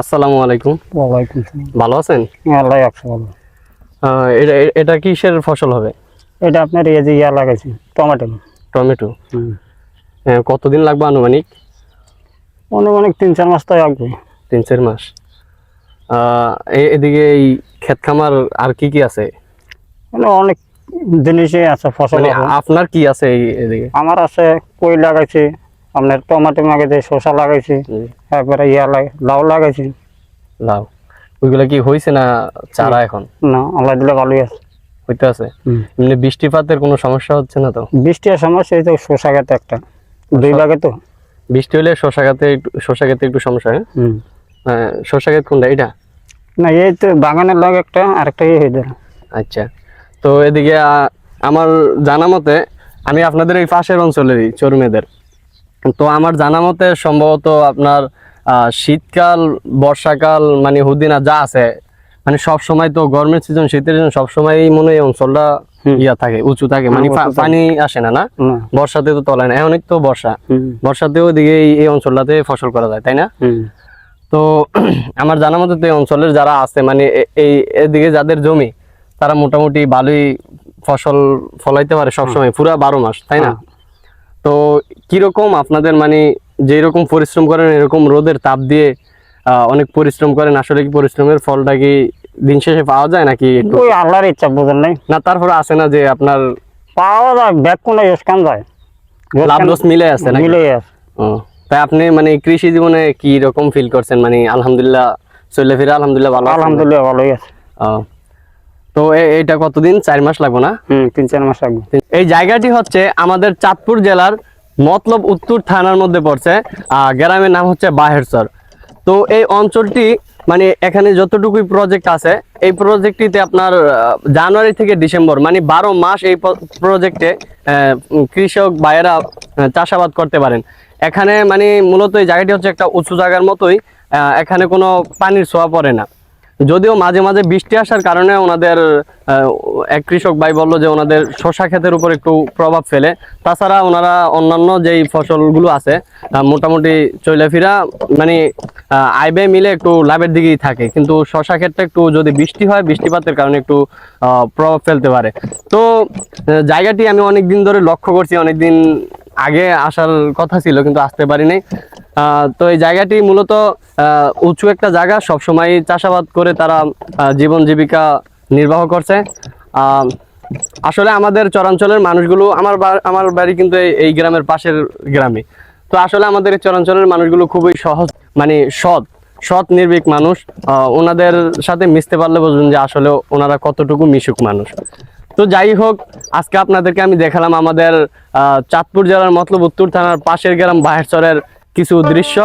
আসসালামু আলাইকুম। ওয়ালাইকুম ভালো আছেন? আল্লাহ একশো ভালো। এটা এটা কিসের ফসল হবে? এটা আপনার এই যে ইয়া লাগাইছি টমেটো। টমেটো? কতদিন লাগবে আনুমানিক? অনেক তিন চার মাস তো লাগবে। তিন চার মাস। এদিকে এই ক্ষেত খামার আর কি কি আছে? মানে অনেক জিনিসই আছে ফসল মানে আপনার কি আছে এদিকে? আমার আছে কই লাগাইছি আপনার টমেটো লাগাইছি শসা লাগাইছি। তারপরে ইয়া লাগাই লাউ লাগাইছি। লাউ? ওইগুলা কি হয়েছে না চারা এখন? না আল্লাহ দিলে ভালোই আছে। হইতে আছে। এমনি বৃষ্টিপাতের কোনো সমস্যা হচ্ছে না তো? বৃষ্টির সমস্যা এই তো গাতে একটা। দুই ভাগে তো। বৃষ্টি হলে শশা গাতে একটু গাতে একটু সমস্যা হয়? হুম। আহ, কোনটা এটা না এই তো বাগানের লগে একটা আরেকটা ইয়ে হয়ে আচ্ছা। তো এদিকে আমার জানা মতে আমি আপনাদের এই পাশের অঞ্চলেরই চরমেদের। তো আমার জানা মতে সম্ভবত আপনার শীতকাল বর্ষাকাল মানে হুদিনা যা আছে মানে সব সময় তো গরমের সিজন শীতের সিজন সব সময় মনে হয় অঞ্চলটা ইয়া থাকে উঁচু থাকে মানে থাকে। পানি আসে না না? বর্ষাতে তো তলায় না অনেক তো বর্ষা। হুম। বর্ষাতেও ওদিকে এই অঞ্চলটাতে ফসল করা যায় তাই না? তো আমার জানা মতে তো এই অঞ্চলের যারা আছে মানে এই এদিকে যাদের জমি তারা মোটামুটি ভালোই ফসল ফলাইতে পারে সবসময় পুরা বারো মাস তাই না? হ্যাঁ। তো কীরকম আপনাদের মানে যেই রকম পরিশ্রম করেন এরকম রোদের তাপ দিয়ে অনেক পরিশ্রম করেন আসলে কি পরিশ্রমের ফলটা কি দিন শেষে পাওয়া যায় নাকি আল্লাহর ইচ্ছা বোঝেন নাই। না তারপরে আছে না যে আপনার পাওয়া যায় ব্যাগ কোনো ইস্কান যায়? লাভ মিলে আছে নাকি? মিলে আছে। তাই আপনি মানে কৃষি জীবনে কি রকম ফিল করছেন? মানে আলহামদুলিল্লাহ চলে ফিরে আলহামদুলিল্লাহ ভালো আলহামদুলিল্লাহ ভালোই আছে। তো এ- এইটা কতদিন? চার মাস লাগবে না? হুম তিন চার মাস লাগবে। এই জায়গাটি হচ্ছে আমাদের চাঁদপুর জেলার মতলব উত্তর থানার মধ্যে পড়ছে আহ, গ্রামের নাম হচ্ছে বাহেরচর। তো এই অঞ্চলটি মানে এখানে যতটুকুই প্রজেক্ট আছে এই প্রজেক্টটিতে আপনার জানুয়ারি থেকে ডিসেম্বর মানে বারো মাস এই প্রজেক্টে কৃষক ভাইয়েরা চাষাবাদ করতে পারেন। এখানে মানে মূলত এই জায়গাটি হচ্ছে একটা উঁচু জায়গার মতোই আহ, এখানে কোনো পানির ছোঁয়া পড়ে না। যদিও মাঝে মাঝে বৃষ্টি আসার কারণে ওনাদের এক কৃষক ভাই বলল যে ওনাদের শশা ক্ষেতের উপর একটু প্রভাব ফেলে। তাছাড়া ওনারা অন্যান্য যেই ফসলগুলো আছে মোটামুটি চলে ফিরা মানে ব্যয় মিলে একটু লাভের দিকেই থাকে। কিন্তু শশা ক্ষেত্রে একটু যদি বৃষ্টি হয়, বৃষ্টিপাতের কারণে একটু প্রভাব ফেলতে পারে। তো জায়গাটি আমি অনেক দিন ধরে লক্ষ্য করছি অনেক দিন আগে আসার কথা ছিল কিন্তু আসতে পারিনি। আহ, তো এই জায়গাটি মূলত উঁচু একটা জায়গা সবসময় চাষাবাদ করে তারা জীবন জীবিকা নির্বাহ করছে। আসলে আমাদের চরাঞ্চলের মানুষগুলো আমার আমার বাড়ি কিন্তু এই- গ্রামের পাশের গ্রামে। তো আসলে আমাদের এই চরাঞ্চলের মানুষগুলো খুবই সহজ মানে সৎ সৎ নির্ভীক মানুষ। ওনাদের সাথে মিশতে পারলে বুঝবেন যে আসলে ওনারা কতটুকু মিশুক মানুষ। তো যাই হোক, আজকে আপনাদেরকে আমি দেখালাম আমাদের চাঁদপুর জেলার মতলব উত্তর থানার পাশের গ্রাম বাহেরচরের কিছু দৃশ্য।